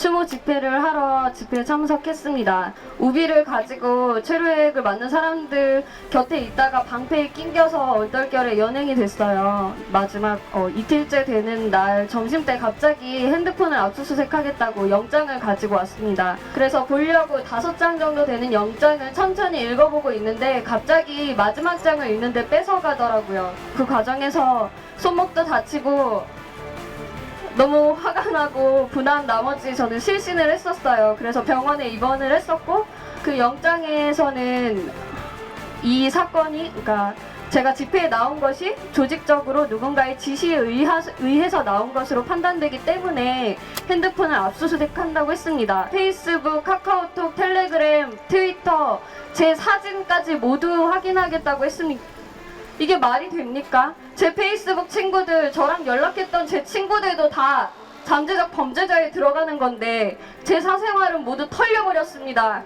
추모 집회를 하러 집회에 참석했습니다. 우비를 가지고 최루액을 맞는 사람들 곁에 있다가 방패에 낑겨서 얼떨결에 연행이 됐어요. 마지막 어, 이틀째 되는 날 점심때 갑자기 핸드폰을 압수수색하겠다고 영장을 가지고 왔습니다. 그래서 보려고 다섯 장 정도 되는 영장을 천천히 읽어보고 있는데 갑자기 마지막 장을 읽는데 뺏어가더라고요. 그 과정에서 손목도 다치고 너무 화가 나고 분한 나머지 저는 실신을 했었어요. 그래서 병원에 입원을 했었고 그 영장에서는 이 사건이 그러니까 제가 집회에 나온 것이 조직적으로 누군가의 지시에 의하, 의해서 나온 것으로 판단되기 때문에 핸드폰을 압수수색한다고 했습니다. 페이스북, 카카오톡, 텔레그램, 트위터, 제 사진까지 모두 확인하겠다고 했습니다. 이게 말이 됩니까? 제 페이스북 친구들, 저랑 연락했던 제 친구들도 다 잠재적 범죄자에 들어가는 건데 제 사생활은 모두 털려버렸습니다.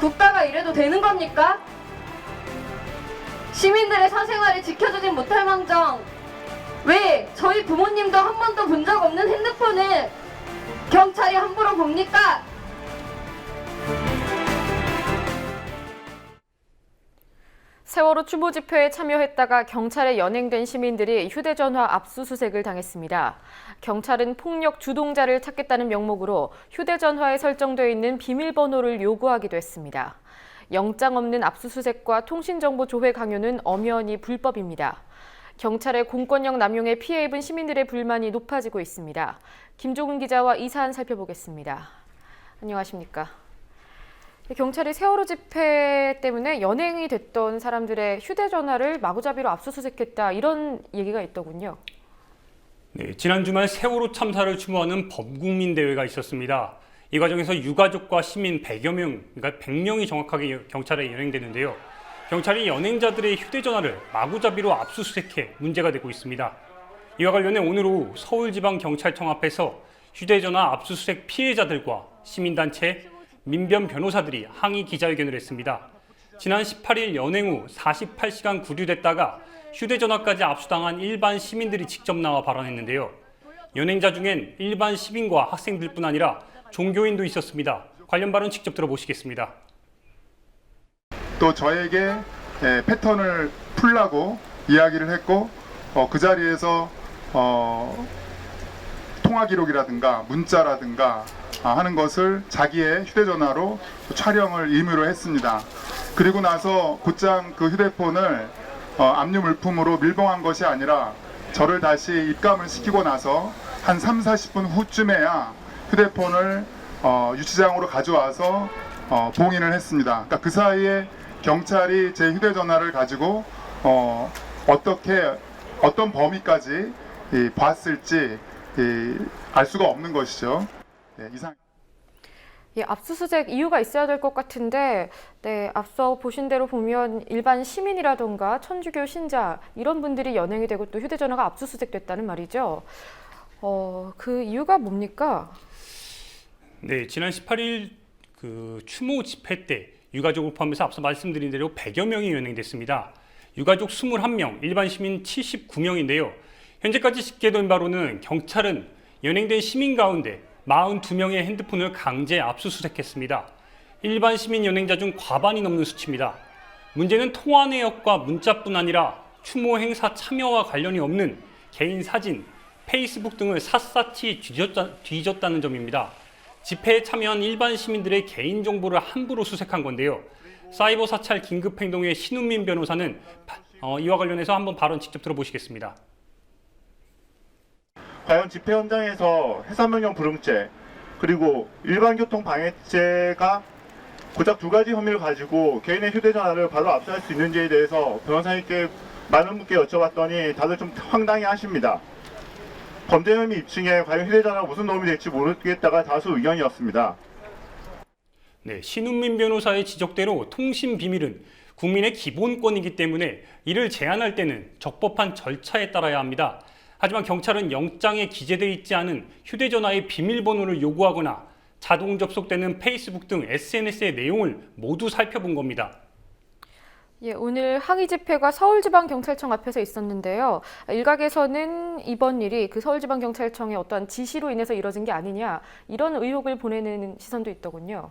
국가가 이래도 되는 겁니까? 시민들의 사생활을 지켜주진 못할 망정 왜 저희 부모님도 한 번도 본 적 없는 핸드폰을 경찰이 함부로 봅니까? 세월호 추모 집회에 참여했다가 경찰에 연행된 시민들이 휴대전화 압수수색을 당했습니다. 경찰은 폭력 주동자를 찾겠다는 명목으로 휴대전화에 설정되어 있는 비밀번호를 요구하기도 했습니다. 영장 없는 압수수색과 통신정보 조회 강요는 엄연히 불법입니다. 경찰의 공권력 남용에 피해 입은 시민들의 불만이 높아지고 있습니다. 김종은 기자와 이 사안 살펴보겠습니다. 안녕하십니까? 경찰이 세월호 집회 때문에 연행이 됐던 사람들의 휴대전화를 마구잡이로 압수수색했다 이런 얘기가 있더군요. 네, 지난 주말 세월호 참사를 추모하는 범국민 대회가 있었습니다. 이 과정에서 유가족과 시민 100여 명, 그러니까 100명이 정확하게 경찰에 연행되는데요. 경찰이 연행자들의 휴대전화를 마구잡이로 압수수색해 문제가 되고 있습니다. 이와 관련해 오늘 오후 서울지방경찰청 앞에서 휴대전화 압수수색 피해자들과 시민단체, 민변 변호사들이 항의 기자회견을 했습니다. 지난 18일 연행 후 48시간 구류됐다가 휴대전화까지 압수당한 일반 시민들이 직접 나와 발언했는데요. 연행자 중엔 일반 시민과 학생들뿐 아니라 종교인도 있었습니다. 관련 발언 직접 들어보시겠습니다. 또 저에게 예, 패턴을 풀라고 이야기를 했고 어, 그 자리에서 어, 통화 기록이라든가 문자라든가 아, 하는 것을 자기의 휴대전화로 촬영을 임의로 했습니다. 그리고 나서 곧장 그 휴대폰을 어, 압류 물품으로 밀봉한 것이 아니라 저를 다시 입감을 시키고 나서 한 3, 40분 후쯤에야 휴대폰을 어, 유치장으로 가져와서 어, 봉인을 했습니다. 그러니까 그 사이에 경찰이 제 휴대전화를 가지고 어, 어떻게 어떤 범위까지 이, 봤을지 이, 알 수가 없는 것이죠. 예, 이상. 예, 압수수색 이유가 있어야 될 것 같은데, 네, 앞서 보신 대로 보면 일반 시민이라던가 천주교 신자 이런 분들이 연행이 되고 또 휴대전화가 압수수색됐다는 말이죠. 어, 그 이유가 뭡니까? 네, 지난 18일 그 추모 집회 때 유가족을 포함해서 앞서 말씀드린 대로 100여 명이 연행됐습니다. 유가족 21명, 일반 시민 79명인데요. 현재까지 집계된 바로는 경찰은 연행된 시민 가운데 42명의 핸드폰을 강제 압수수색했습니다. 일반 시민 연행자 중 과반이 넘는 수치입니다. 문제는 통화 내역과 문자뿐 아니라 추모 행사 참여와 관련이 없는 개인 사진, 페이스북 등을 샅샅이 뒤졌다, 뒤졌다는 점입니다. 집회에 참여한 일반 시민들의 개인 정보를 함부로 수색한 건데요. 사이버 사찰 긴급 행동의 신은민 변호사는 어, 이와 관련해서 한번 발언 직접 들어보시겠습니다. 과연 집회 현장에서 해산명령 불응죄 그리고 일반 교통 방해죄가 고작 두 가지 혐의를 가지고 개인의 휴대전화를 바로 압수할 수 있는지에 대해서 변호사님께 많은 분께 여쭤봤더니 다들 좀 황당해 하십니다. 범죄 혐의 입증에 과연 휴대전화가 무슨 도움이 될지 모르겠다가 다수 의견이었습니다. 네, 신은민 변호사의 지적대로 통신 비밀은 국민의 기본권이기 때문에 이를 제한할 때는 적법한 절차에 따라야 합니다. 하지만 경찰은 영장에 기재되어 있지 않은 휴대전화의 비밀번호를 요구하거나 자동 접속되는 페이스북 등 SNS의 내용을 모두 살펴본 겁니다. 예, 오늘 항의 집회가 서울지방경찰청 앞에서 있었는데요. 일각에서는 이번 일이 그 서울지방경찰청의 어떠한 지시로 인해서 이뤄진 게 아니냐 이런 의혹을 보내는 시선도 있더군요.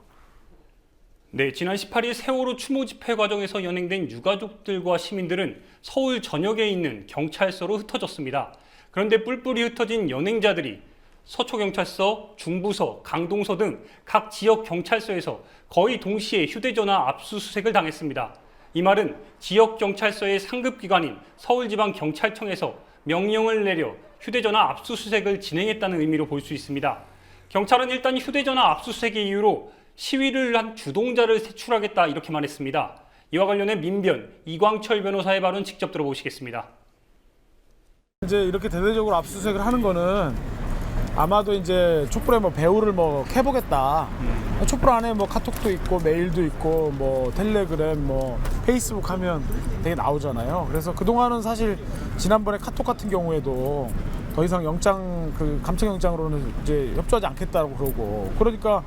네, 지난 18일 세월호 추모 집회 과정에서 연행된 유가족들과 시민들은 서울 전역에 있는 경찰서로 흩어졌습니다. 그런데 뿔뿔이 흩어진 연행자들이 서초경찰서, 중부서, 강동서 등 각 지역 경찰서에서 거의 동시에 휴대전화 압수수색을 당했습니다. 이 말은 지역 경찰서의 상급 기관인 서울지방경찰청에서 명령을 내려 휴대전화 압수수색을 진행했다는 의미로 볼 수 있습니다. 경찰은 일단 휴대전화 압수수색의 이유로 시위를 한 주동자를 색출하겠다 이렇게 말했습니다. 이와 관련해 민변 이광철 변호사의 발언 직접 들어보시겠습니다. 이제 이렇게 대대적으로 압수수색을 하는 거는 아마도 이제 촛불에 뭐 배우를 뭐 캐보겠다. 촛불 안에 뭐 카톡도 있고 메일도 있고 뭐 텔레그램 뭐 페이스북 하면 되게 나오잖아요. 그래서 그동안은 사실 지난번에 카톡 같은 경우에도 더 이상 영장 그 감청 영장으로는 이제 협조하지 않겠다고 그러고 그러니까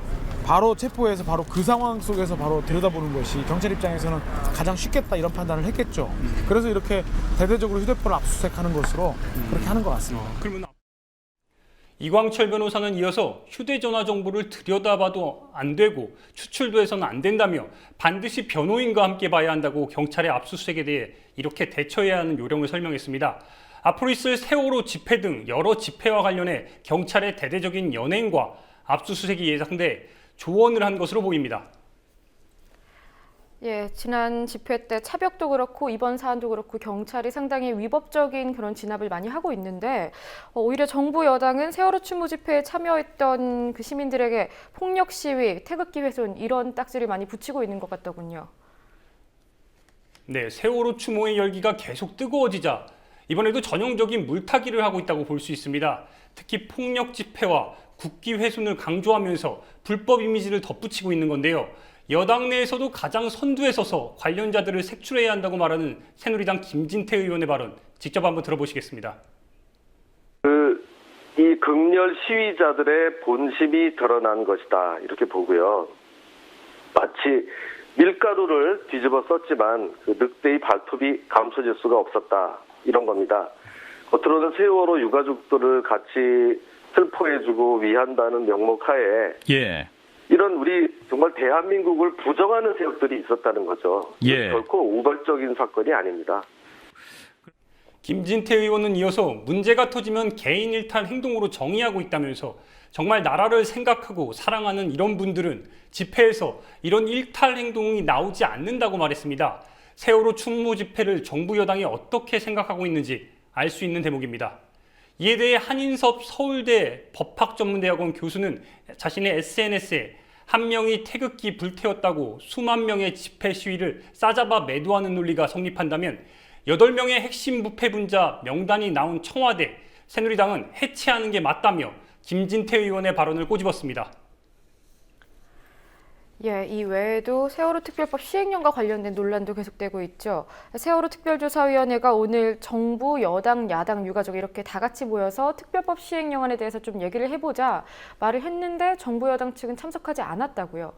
바로 체포해서 바로 그 상황 속에서 바로 들여다보는 것이 경찰 입장에서는 가장 쉽겠다 이런 판단을 했겠죠. 그래서 이렇게 대대적으로 휴대폰을 압수수색하는 것으로 그렇게 하는 것 같습니다. 그러면 이광철 변호사는 이어서 휴대전화 정보를 들여다봐도 안 되고 추출도 해서는 안 된다며 반드시 변호인과 함께 봐야 한다고 경찰의 압수수색에 대해 이렇게 대처해야 하는 요령을 설명했습니다. 앞으로 있을 세월호 집회 등 여러 집회와 관련해 경찰의 대대적인 연행과 압수수색이 예상돼 조언을 한 것으로 보입니다. 예, 지난 집회 때 차벽도 그렇고 이번 사안도 그렇고 경찰이 상당히 위법적인 그런 진압을 많이 하고 있는데 어, 오히려 정부 여당은 세월호 추모 집회에 참여했던 그 시민들에게 폭력 시위, 태극기 훼손 이런 딱지를 많이 붙이고 있는 것 같더군요. 네, 세월호 추모의 열기가 계속 뜨거워지자 이번에도 전형적인 물타기를 하고 있다고 볼 수 있습니다. 특히 폭력 집회와 국기 훼손을 강조하면서 불법 이미지를 덧붙이고 있는 건데요. 여당 내에서도 가장 선두에 서서 관련자들을 색출해야 한다고 말하는 새누리당 김진태 의원의 발언 직접 한번 들어보시겠습니다. 그, 이 극렬 시위자들의 본심이 드러난 것이다. 이렇게 보고요. 마치 밀가루를 뒤집어 썼지만 그 늑대의 발톱이 감춰질 수가 없었다. 이런 겁니다. 겉으로는 세월호 유가족들을 같이 슬퍼해주고 위한다는 명목하에 예. 이런 우리 정말 대한민국을 부정하는 세력들이 있었다는 거죠. 예. 결코 우발적인 사건이 아닙니다. 김진태 의원은 이어서 문제가 터지면 개인 일탈 행동으로 정의하고 있다면서 정말 나라를 생각하고 사랑하는 이런 분들은 집회에서 이런 일탈 행동이 나오지 않는다고 말했습니다. 세월호 추모 집회를 정부 여당이 어떻게 생각하고 있는지 알 수 있는 대목입니다. 이에 대해 한인섭 서울대 법학전문대학원 교수는 자신의 SNS에 한 명이 태극기 불태웠다고 수만 명의 집회 시위를 싸잡아 매도하는 논리가 성립한다면 8명의 핵심 부패 분자 명단이 나온 청와대, 새누리당은 해체하는 게 맞다며 김진태 의원의 발언을 꼬집었습니다. 예, 이 외에도 세월호 특별법 시행령과 관련된 논란도 계속되고 있죠. 세월호 특별조사위원회가 오늘 정부, 여당, 야당, 유가족 이렇게 다 같이 모여서 특별법 시행령안에 대해서 좀 얘기를 해보자 말을 했는데 정부, 여당 측은 참석하지 않았다고요.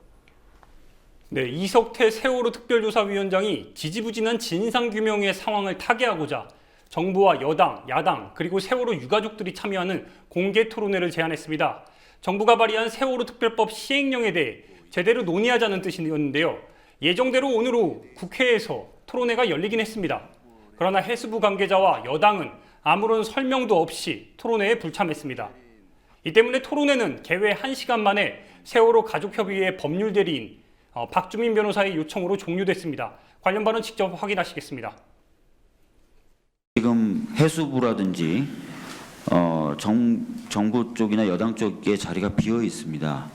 네, 이석태 세월호 특별조사위원장이 지지부진한 진상규명의 상황을 타개하고자 정부와 여당, 야당, 그리고 세월호 유가족들이 참여하는 공개 토론회를 제안했습니다. 정부가 발의한 세월호 특별법 시행령에 대해 제대로 논의하자는 뜻이었는데요. 예정대로 오늘 오후 국회에서 토론회가 열리긴 했습니다. 그러나 해수부 관계자와 여당은 아무런 설명도 없이 토론회에 불참했습니다. 이 때문에 토론회는 개회 1시간 만에 세월호 가족협의회 법률 대리인 어, 박주민 변호사의 요청으로 종료됐습니다. 관련 발언 직접 확인하시겠습니다. 지금 해수부라든지 어, 정, 정부 쪽이나 여당 쪽에 자리가 비어 있습니다.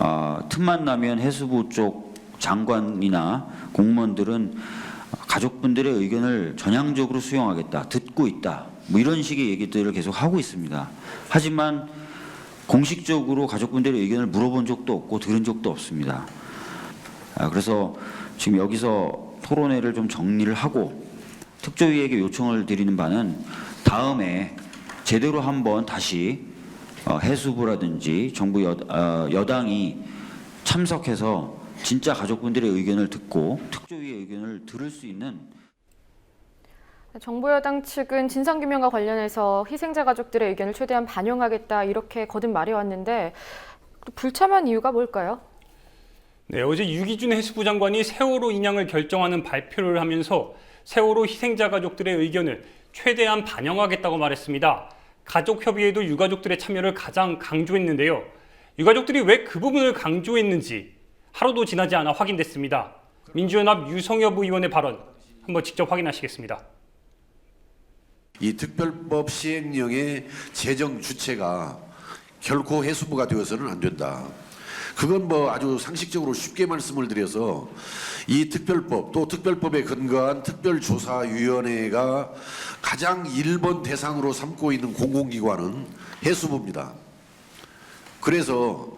아, 틈만 나면 해수부 쪽 장관이나 공무원들은 가족분들의 의견을 전향적으로 수용하겠다, 듣고 있다, 뭐 이런 식의 얘기들을 계속 하고 있습니다. 하지만 공식적으로 가족분들의 의견을 물어본 적도 없고 들은 적도 없습니다. 아, 그래서 지금 여기서 토론회를 좀 정리를 하고 특조위에게 요청을 드리는 바는 다음에 제대로 한번 다시 어, 해수부라든지 정부 여, 어, 여당이 참석해서 진짜 가족분들의 의견을 듣고 특조위의 의견을 들을 수 있는 정부 여당 측은 진상규명과 관련해서 희생자 가족들의 의견을 최대한 반영하겠다 이렇게 거듭 말해왔는데 불참한 이유가 뭘까요? 네, 어제 유기준 해수부 장관이 세월호 인양을 결정하는 발표를 하면서 세월호 희생자 가족들의 의견을 최대한 반영하겠다고 말했습니다. 가족 협의회도 유가족들의 참여를 가장 강조했는데요. 유가족들이 왜 그 부분을 강조했는지 하루도 지나지 않아 확인됐습니다. 민주연합 유성엽 의원의 발언 한번 직접 확인하시겠습니다. 이 특별법 시행령의 재정 주체가 결코 해수부가 되어서는 안 된다. 그건 뭐 아주 상식적으로 쉽게 말씀을 드려서 이 특별법 또 특별법에 근거한 특별조사위원회가 가장 1번 대상으로 삼고 있는 공공기관은 해수부입니다. 그래서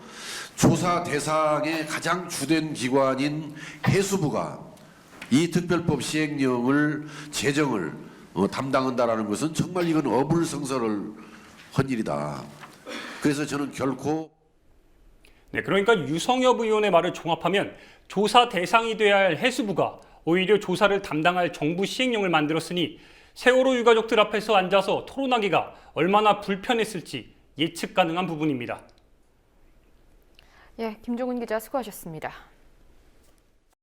조사 대상의 가장 주된 기관인 해수부가 이 특별법 시행령을 제정을 어, 담당한다라는 것은 정말 이건 어불성설을 한 일이다. 그래서 저는 결코 네, 그러니까 유성엽 의원의 말을 종합하면 조사 대상이 돼야 할 해수부가 오히려 조사를 담당할 정부 시행령을 만들었으니 세월호 유가족들 앞에서 앉아서 토론하기가 얼마나 불편했을지 예측 가능한 부분입니다. 예, 김종훈 기자 수고하셨습니다.